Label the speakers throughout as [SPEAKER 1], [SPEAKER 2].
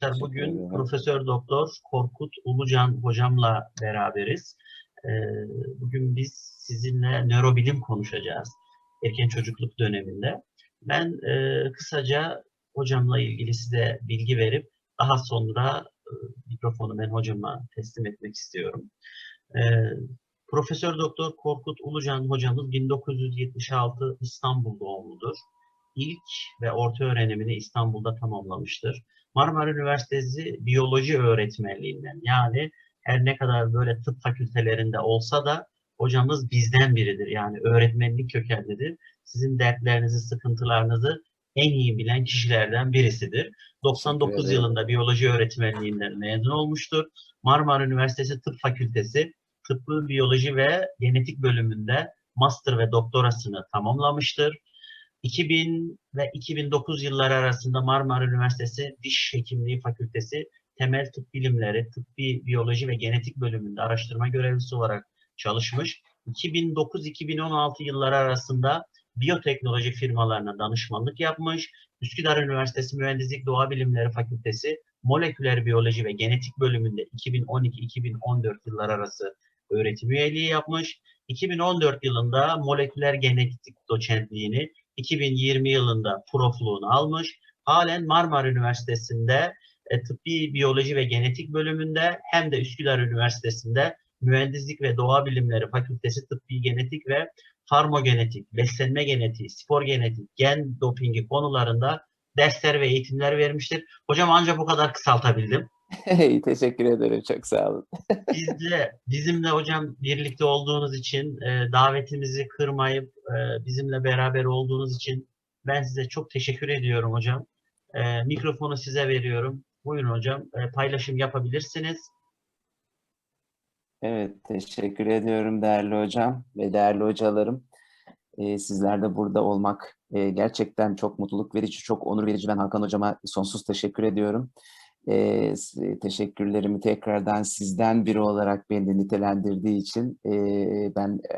[SPEAKER 1] Teşekkür
[SPEAKER 2] Bugün. Profesör Doktor Korkut Ulucan hocamla beraberiz. Ee, Bugün biz sizinle nörobilim konuşacağız erken çocukluk döneminde. Ben e, kısaca hocamla ilgili size bilgi verip daha sonra e, mikrofonu ben hocama teslim etmek istiyorum. Ee, Profesör Doktor Korkut Ulucan hocamız 1976 İstanbul doğumludur. İlk ve orta öğrenimini İstanbul'da tamamlamıştır. Marmara Üniversitesi biyoloji öğretmenliğinden yani her ne kadar böyle tıp fakültelerinde olsa da hocamız bizden biridir. Yani öğretmenlik kökenlidir. Sizin dertlerinizi, sıkıntılarınızı en iyi bilen kişilerden birisidir. 99
[SPEAKER 1] ederim.
[SPEAKER 2] yılında biyoloji öğretmenliğinden mezun olmuştur. Marmara Üniversitesi Tıp Fakültesi Tıbbi Biyoloji ve Genetik bölümünde master ve doktorasını tamamlamıştır. 2000 ve 2009 yılları arasında Marmara Üniversitesi Diş Hekimliği Fakültesi Temel Tıp Bilimleri, Tıbbi Biyoloji ve Genetik bölümünde araştırma görevlisi olarak çalışmış. 2009-2016 yılları arasında biyoteknoloji firmalarına danışmanlık yapmış. Üsküdar Üniversitesi Mühendislik Doğa Bilimleri Fakültesi Moleküler Biyoloji ve Genetik bölümünde 2012-2014 yılları arası öğretim üyeliği yapmış. 2014 yılında moleküler genetik doçentliğini, 2020 yılında profluğunu almış. Halen Marmara Üniversitesi'nde e, tıbbi biyoloji ve genetik bölümünde hem de Üsküdar Üniversitesi'nde Mühendislik ve Doğa Bilimleri Fakültesi Tıbbi Genetik ve Farmogenetik, Beslenme Genetiği, Spor Genetik, Gen Dopingi konularında dersler ve eğitimler vermiştir. Hocam ancak bu kadar kısaltabildim.
[SPEAKER 1] Hey, teşekkür ederim. Çok sağ olun.
[SPEAKER 2] Bizle, bizimle hocam birlikte olduğunuz için, e, davetimizi kırmayıp e, bizimle beraber olduğunuz için ben size çok teşekkür ediyorum hocam. E, mikrofonu size veriyorum. Buyurun hocam, e, paylaşım yapabilirsiniz.
[SPEAKER 1] Evet, teşekkür ediyorum değerli hocam ve değerli hocalarım. Ee, sizler de burada olmak e, gerçekten çok mutluluk verici, çok onur verici. Ben Hakan hocama sonsuz teşekkür ediyorum. S- teşekkürlerimi tekrardan sizden biri olarak beni nitelendirdiği için e, ben e,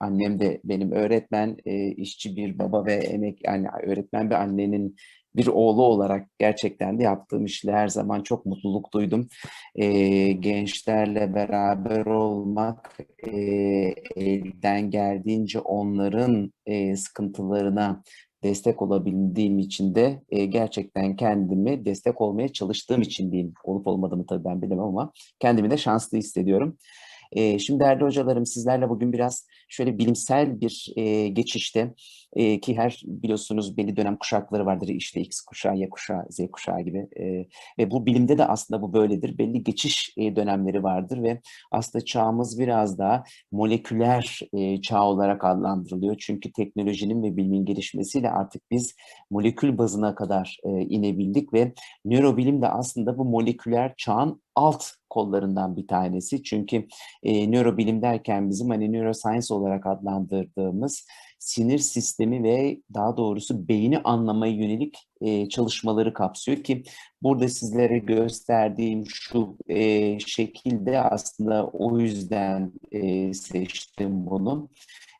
[SPEAKER 1] annem de benim öğretmen, e, işçi bir baba ve emek yani öğretmen bir annenin bir oğlu olarak gerçekten de yaptığım işle her zaman çok mutluluk duydum. Ee, gençlerle beraber olmak, e, elden geldiğince onların e, sıkıntılarına destek olabildiğim için de e, gerçekten kendimi destek olmaya çalıştığım için diyeyim. Olup olmadığımı tabii ben bilemem ama kendimi de şanslı hissediyorum. E, şimdi değerli hocalarım sizlerle bugün biraz şöyle bilimsel bir e, geçişte e, ki her biliyorsunuz belli dönem kuşakları vardır işte X kuşağı, Y kuşağı, Z kuşağı gibi e, ve bu bilimde de aslında bu böyledir. Belli geçiş e, dönemleri vardır ve aslında çağımız biraz daha moleküler e, çağ olarak adlandırılıyor. Çünkü teknolojinin ve bilimin gelişmesiyle artık biz molekül bazına kadar e, inebildik ve nörobilim de aslında bu moleküler çağın alt kollarından bir tanesi. Çünkü e, nörobilim derken bizim hani neuroscience olarak adlandırdığımız sinir sistemi ve daha doğrusu beyni anlamaya yönelik e, çalışmaları kapsıyor ki burada sizlere gösterdiğim şu e, şekilde aslında o yüzden e, seçtim bunu.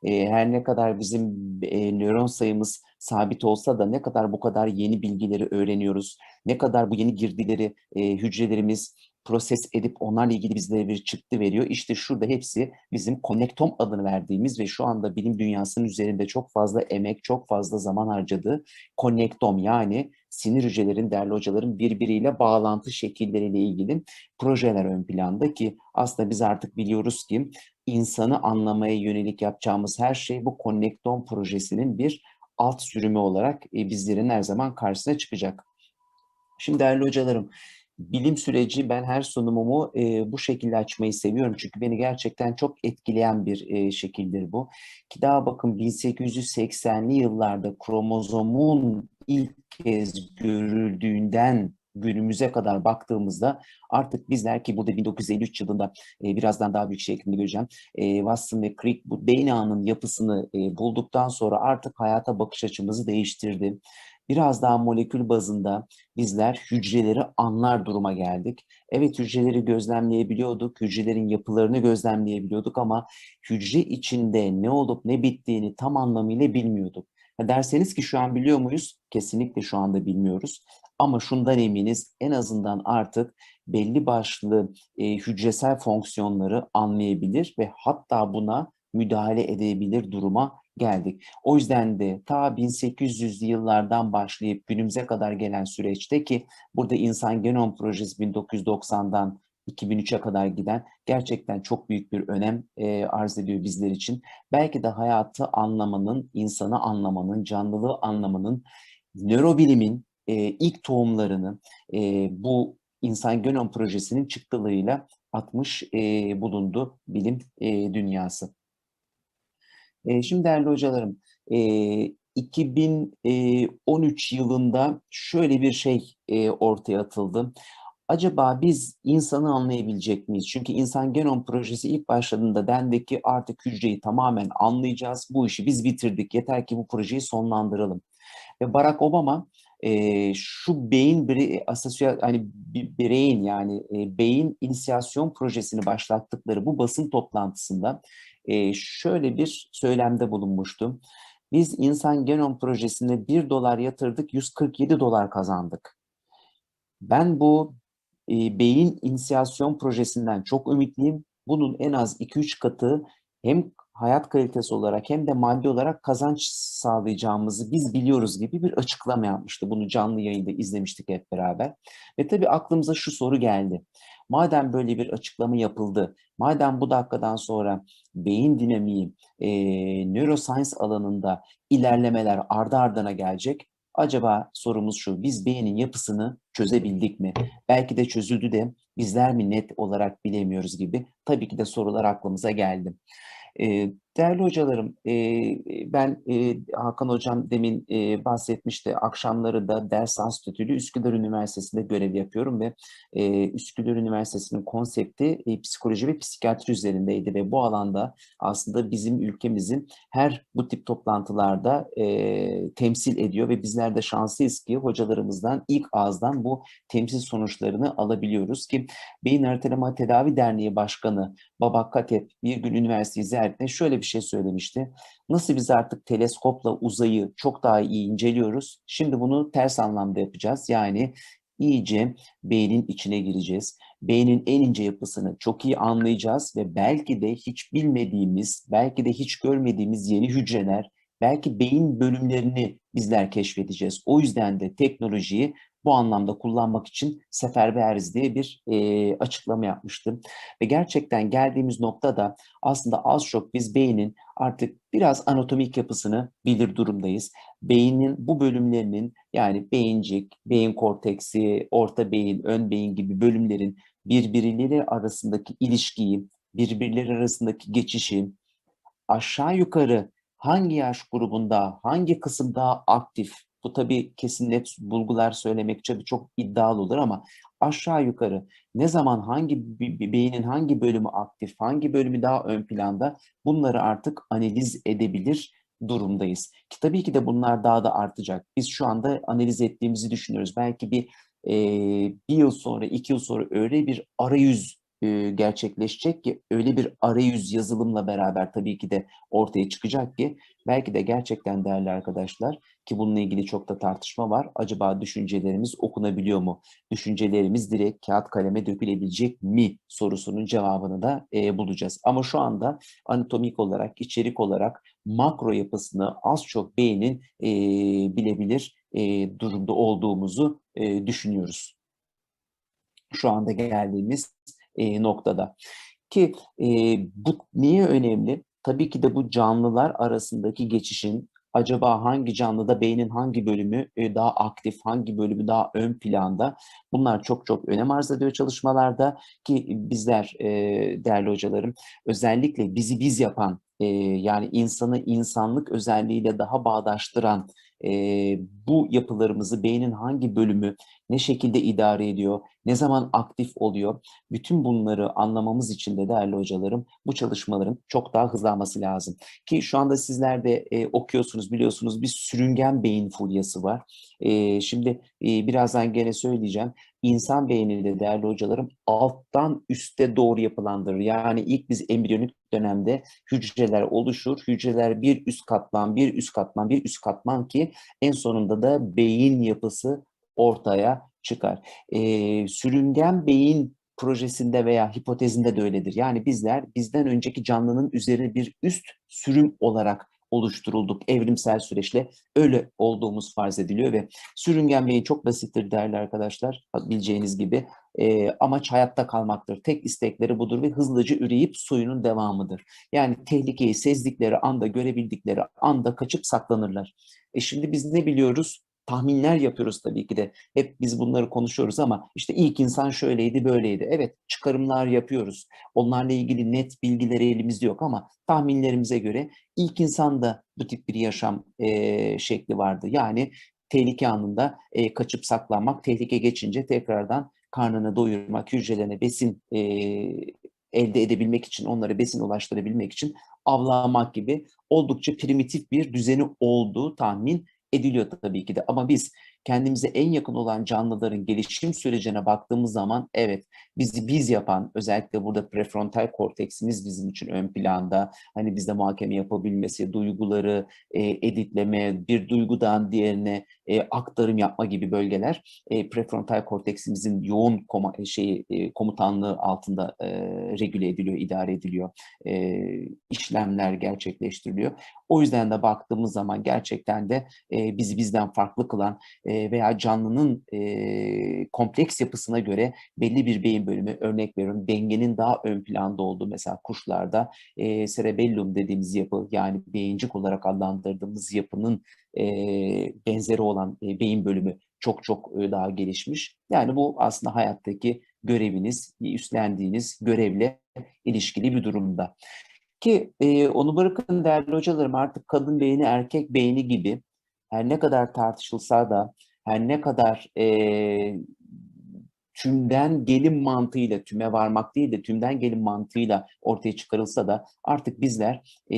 [SPEAKER 1] E, her ne kadar bizim e, nöron sayımız sabit olsa da ne kadar bu kadar yeni bilgileri öğreniyoruz, ne kadar bu yeni girdileri e, hücrelerimiz proses edip onlarla ilgili bizlere bir çıktı veriyor. İşte şurada hepsi bizim konektom adını verdiğimiz ve şu anda bilim dünyasının üzerinde çok fazla emek, çok fazla zaman harcadığı konektom yani sinir hücrelerin, değerli hocaların birbiriyle bağlantı şekilleriyle ilgili projeler ön planda ki aslında biz artık biliyoruz ki insanı anlamaya yönelik yapacağımız her şey bu konektom projesinin bir alt sürümü olarak e, bizlerin her zaman karşısına çıkacak. Şimdi değerli hocalarım, bilim süreci ben her sunumumu e, bu şekilde açmayı seviyorum. Çünkü beni gerçekten çok etkileyen bir e, şekildir bu. Ki daha bakın 1880'li yıllarda kromozomun ilk kez görüldüğünden günümüze kadar baktığımızda artık bizler ki burada 1953 yılında e, birazdan daha büyük şeklinde göreceğim. E, Watson ve Crick bu DNA'nın yapısını e, bulduktan sonra artık hayata bakış açımızı değiştirdi. Biraz daha molekül bazında bizler hücreleri anlar duruma geldik. Evet hücreleri gözlemleyebiliyorduk, hücrelerin yapılarını gözlemleyebiliyorduk ama hücre içinde ne olup ne bittiğini tam anlamıyla bilmiyorduk. Derseniz ki şu an biliyor muyuz? Kesinlikle şu anda bilmiyoruz. Ama şundan eminiz en azından artık belli başlı e, hücresel fonksiyonları anlayabilir ve hatta buna müdahale edebilir duruma geldik. O yüzden de ta 1800'lü yıllardan başlayıp günümüze kadar gelen süreçte ki burada İnsan Genom Projesi 1990'dan 2003'e kadar giden gerçekten çok büyük bir önem e, arz ediyor bizler için. Belki de hayatı anlamanın, insanı anlamanın, canlılığı anlamanın, nörobilimin e, ilk tohumlarını e, bu İnsan Genom Projesi'nin çıktılığıyla atmış e, bulundu bilim e, dünyası. E, şimdi değerli hocalarım, e, 2013 yılında şöyle bir şey e, ortaya atıldı. Acaba biz insanı anlayabilecek miyiz? Çünkü İnsan Genom Projesi ilk başladığında dendi ki artık hücreyi tamamen anlayacağız. Bu işi biz bitirdik. Yeter ki bu projeyi sonlandıralım. Ve Barack Obama e, şu beyin asosya, hani bireyin yani e, beyin inisiyasyon projesini başlattıkları bu basın toplantısında şöyle bir söylemde bulunmuştu. Biz insan genom projesine 1 dolar yatırdık, 147 dolar kazandık. Ben bu e, beyin inisiyasyon projesinden çok ümitliyim. Bunun en az 2-3 katı hem hayat kalitesi olarak hem de maddi olarak kazanç sağlayacağımızı biz biliyoruz gibi bir açıklama yapmıştı. Bunu canlı yayında izlemiştik hep beraber. Ve tabii aklımıza şu soru geldi. Madem böyle bir açıklama yapıldı, madem bu dakikadan sonra beyin dinamiği, e, neuroscience alanında ilerlemeler ardı ardına gelecek, acaba sorumuz şu, biz beynin yapısını çözebildik mi? Belki de çözüldü de bizler mi net olarak bilemiyoruz gibi tabii ki de sorular aklımıza geldi. E, değerli hocalarım, e, ben e, Hakan Hocam demin e, bahsetmişti. Akşamları da ders enstitülü Üsküdar Üniversitesi'nde görev yapıyorum ve e, Üsküdar Üniversitesi'nin konsepti e, psikoloji ve psikiyatri üzerindeydi ve bu alanda aslında bizim ülkemizin her bu tip toplantılarda e, temsil ediyor ve bizler de şanslıyız ki hocalarımızdan ilk ağızdan bu temsil sonuçlarını alabiliyoruz ki Beyin Haritalama Tedavi Derneği Başkanı Babak Katep bir gün üniversiteyi ziyaretinde şöyle bir şey söylemişti. Nasıl biz artık teleskopla uzayı çok daha iyi inceliyoruz. Şimdi bunu ters anlamda yapacağız. Yani iyice beynin içine gireceğiz. Beynin en ince yapısını çok iyi anlayacağız ve belki de hiç bilmediğimiz, belki de hiç görmediğimiz yeni hücreler, belki beyin bölümlerini bizler keşfedeceğiz. O yüzden de teknolojiyi bu anlamda kullanmak için seferberiz diye bir e, açıklama yapmıştım. Ve gerçekten geldiğimiz noktada aslında az çok biz beynin artık biraz anatomik yapısını bilir durumdayız. Beynin bu bölümlerinin yani beyincik, beyin korteksi, orta beyin, ön beyin gibi bölümlerin birbirleri arasındaki ilişkiyi, birbirleri arasındaki geçişi, aşağı yukarı hangi yaş grubunda, hangi kısım daha aktif, bu tabii kesin net bulgular söylemek tabii çok iddialı olur ama aşağı yukarı ne zaman hangi beynin hangi bölümü aktif, hangi bölümü daha ön planda bunları artık analiz edebilir durumdayız. Ki tabii ki de bunlar daha da artacak. Biz şu anda analiz ettiğimizi düşünüyoruz. Belki bir e, bir yıl sonra, iki yıl sonra öyle bir arayüz e, gerçekleşecek ki öyle bir arayüz yazılımla beraber tabii ki de ortaya çıkacak ki belki de gerçekten değerli arkadaşlar ki bununla ilgili çok da tartışma var. Acaba düşüncelerimiz okunabiliyor mu? Düşüncelerimiz direkt kağıt kaleme dökülebilecek mi sorusunun cevabını da e, bulacağız. Ama şu anda anatomik olarak, içerik olarak makro yapısını az çok beynin e, bilebilir e, durumda olduğumuzu e, düşünüyoruz. Şu anda geldiğimiz e, noktada. Ki e, bu niye önemli? Tabii ki de bu canlılar arasındaki geçişin acaba hangi canlıda beynin hangi bölümü e, daha aktif, hangi bölümü daha ön planda? Bunlar çok çok önem arz ediyor çalışmalarda ki bizler e, değerli hocalarım özellikle bizi biz yapan e, yani insanı insanlık özelliğiyle daha bağdaştıran bu yapılarımızı beynin hangi bölümü ne şekilde idare ediyor, ne zaman aktif oluyor, bütün bunları anlamamız için de değerli hocalarım bu çalışmaların çok daha hızlanması lazım. Ki şu anda sizler de e, okuyorsunuz, biliyorsunuz bir sürüngen beyin furyası var. E, şimdi e, birazdan gene söyleyeceğim. İnsan beyni de değerli hocalarım alttan üste doğru yapılandırır. Yani ilk biz embriyonik dönemde hücreler oluşur. Hücreler bir üst katman, bir üst katman, bir üst katman ki en sonunda da beyin yapısı ortaya çıkar. Ee, sürüngen beyin projesinde veya hipotezinde de öyledir. Yani bizler bizden önceki canlının üzerine bir üst sürüm olarak oluşturulduk evrimsel süreçle öyle olduğumuz farz ediliyor ve sürüngen beyin çok basittir değerli arkadaşlar bileceğiniz gibi e, amaç hayatta kalmaktır. Tek istekleri budur ve hızlıca üreyip suyunun devamıdır. Yani tehlikeyi sezdikleri anda görebildikleri anda kaçıp saklanırlar. E şimdi biz ne biliyoruz? tahminler yapıyoruz tabii ki de. Hep biz bunları konuşuyoruz ama işte ilk insan şöyleydi, böyleydi. Evet, çıkarımlar yapıyoruz. Onlarla ilgili net bilgileri elimizde yok ama tahminlerimize göre ilk insanda bu tip bir yaşam e, şekli vardı. Yani tehlike anında e, kaçıp saklanmak, tehlike geçince tekrardan karnını doyurmak, hücrelerine besin e, elde edebilmek için, onlara besin ulaştırabilmek için avlanmak gibi oldukça primitif bir düzeni olduğu tahmin ediliyor tabii ki de. Ama biz kendimize en yakın olan canlıların gelişim sürecine baktığımız zaman evet bizi biz yapan özellikle burada prefrontal korteksimiz bizim için ön planda. Hani bizde muhakeme yapabilmesi, duyguları e, editleme, bir duygudan diğerine e, aktarım yapma gibi bölgeler e, prefrontal korteksimizin yoğun koma, şeyi e, komutanlığı altında e, regüle ediliyor, idare ediliyor. E, işlemler gerçekleştiriliyor. O yüzden de baktığımız zaman gerçekten de e, bizi bizden farklı kılan e, veya canlının e, kompleks yapısına göre belli bir beyin bölümü örnek veriyorum dengenin daha ön planda olduğu mesela kuşlarda e, cerebellum dediğimiz yapı yani beyincik olarak adlandırdığımız yapının e, benzeri olan e, beyin bölümü çok çok e, daha gelişmiş. Yani bu aslında hayattaki göreviniz, üstlendiğiniz görevle ilişkili bir durumda. Ki e, onu bırakın değerli hocalarım artık kadın beyni erkek beyni gibi her ne kadar tartışılsa da her ne kadar e, tümden gelim mantığıyla, tüme varmak değil de tümden gelim mantığıyla ortaya çıkarılsa da artık bizler e,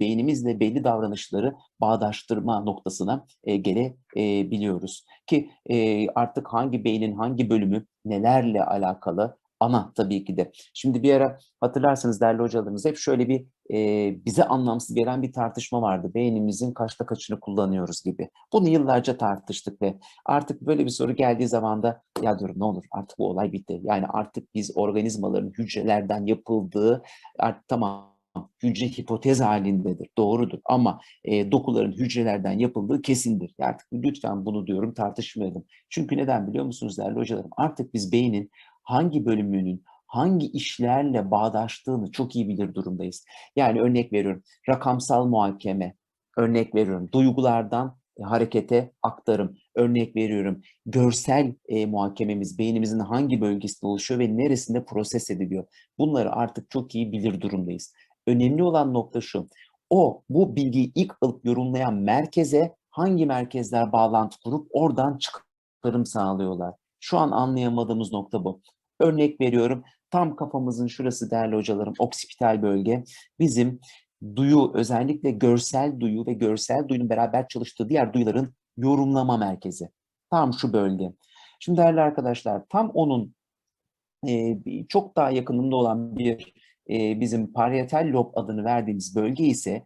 [SPEAKER 1] beynimizle belli davranışları bağdaştırma noktasına e, gelebiliyoruz. Ki e, artık hangi beynin hangi bölümü nelerle alakalı ama tabii ki de. Şimdi bir ara hatırlarsınız değerli hocalarımız hep şöyle bir e, bize anlamsız gelen bir tartışma vardı. Beynimizin kaçta kaçını kullanıyoruz gibi. Bunu yıllarca tartıştık ve artık böyle bir soru geldiği zaman da ya diyorum ne olur artık bu olay bitti. Yani artık biz organizmaların hücrelerden yapıldığı artık tamam hücre hipotez halindedir, doğrudur ama e, dokuların hücrelerden yapıldığı kesindir. Artık lütfen bunu diyorum tartışmayalım. Çünkü neden biliyor musunuz değerli hocalarım? Artık biz beynin hangi bölümünün hangi işlerle bağdaştığını çok iyi bilir durumdayız. Yani örnek veriyorum rakamsal muhakeme, örnek veriyorum duygulardan e, harekete aktarım, örnek veriyorum görsel e, muhakememiz beynimizin hangi bölgesinde oluşuyor ve neresinde proses ediliyor. Bunları artık çok iyi bilir durumdayız. Önemli olan nokta şu, o bu bilgiyi ilk alıp yorumlayan merkeze hangi merkezler bağlantı kurup oradan çıkarım sağlıyorlar. Şu an anlayamadığımız nokta bu. Örnek veriyorum tam kafamızın şurası değerli hocalarım oksipital bölge bizim duyu özellikle görsel duyu ve görsel duyunun beraber çalıştığı diğer duyuların yorumlama merkezi. Tam şu bölge. Şimdi değerli arkadaşlar tam onun e, çok daha yakınında olan bir e, bizim parietal lob adını verdiğimiz bölge ise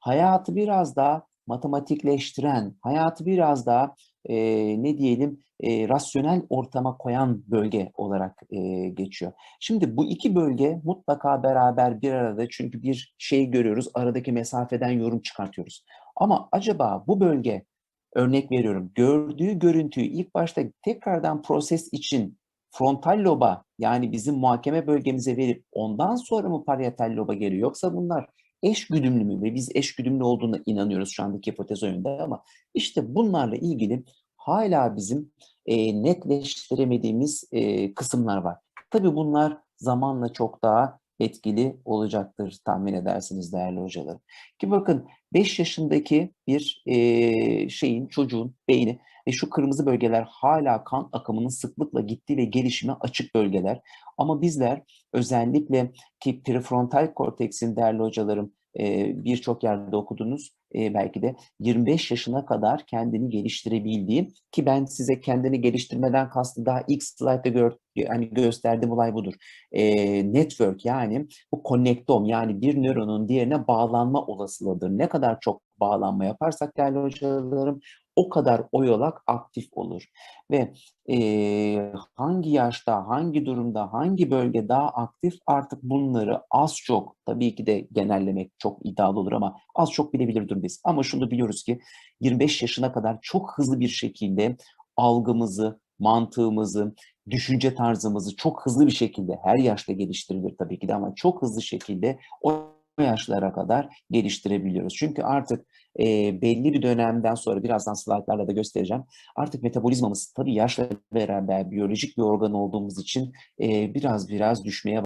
[SPEAKER 1] hayatı biraz daha matematikleştiren, hayatı biraz daha e, ne diyelim e, rasyonel ortama koyan bölge olarak e, geçiyor. Şimdi bu iki bölge mutlaka beraber bir arada çünkü bir şey görüyoruz, aradaki mesafeden yorum çıkartıyoruz. Ama acaba bu bölge, örnek veriyorum, gördüğü görüntüyü ilk başta tekrardan proses için frontal loba yani bizim muhakeme bölgemize verip ondan sonra mı parietal loba geliyor? Yoksa bunlar eş güdümlü mü? Ve biz eş güdümlü olduğuna inanıyoruz şu andaki hipotez yönünde ama işte bunlarla ilgili hala bizim e, netleştiremediğimiz e, kısımlar var. Tabii bunlar zamanla çok daha etkili olacaktır tahmin edersiniz değerli hocalarım. Ki bakın 5 yaşındaki bir eee, şeyin çocuğun beyni ve şu kırmızı bölgeler hala kan akımının sıklıkla gittiği ve gelişime açık bölgeler. Ama bizler özellikle ki prefrontal korteksin değerli hocalarım eee, birçok yerde okudunuz eee, belki de 25 yaşına kadar kendini geliştirebildiği ki ben size kendini geliştirmeden kastı daha ilk slaytta gör, yani gösterdiğim olay budur. Eee, network yani bu konnektom yani bir nöronun diğerine bağlanma olasılığıdır. Ne kadar çok bağlanma yaparsak değerli hocalarım o kadar o yolak aktif olur. Ve eee, hangi yaşta, hangi durumda, hangi bölge daha aktif artık bunları az çok tabii ki de genellemek çok iddialı olur ama az çok bilebilir durumdayız. Ama şunu biliyoruz ki 25 yaşına kadar çok hızlı bir şekilde algımızı, mantığımızı, düşünce tarzımızı çok hızlı bir şekilde her yaşta geliştirilir tabii ki de ama çok hızlı şekilde o yaşlara kadar geliştirebiliyoruz. Çünkü artık eee, belli bir dönemden sonra birazdan slaytlarla da göstereceğim. Artık metabolizmamız tabii yaşla beraber biyolojik bir organ olduğumuz için eee, biraz biraz düşmeye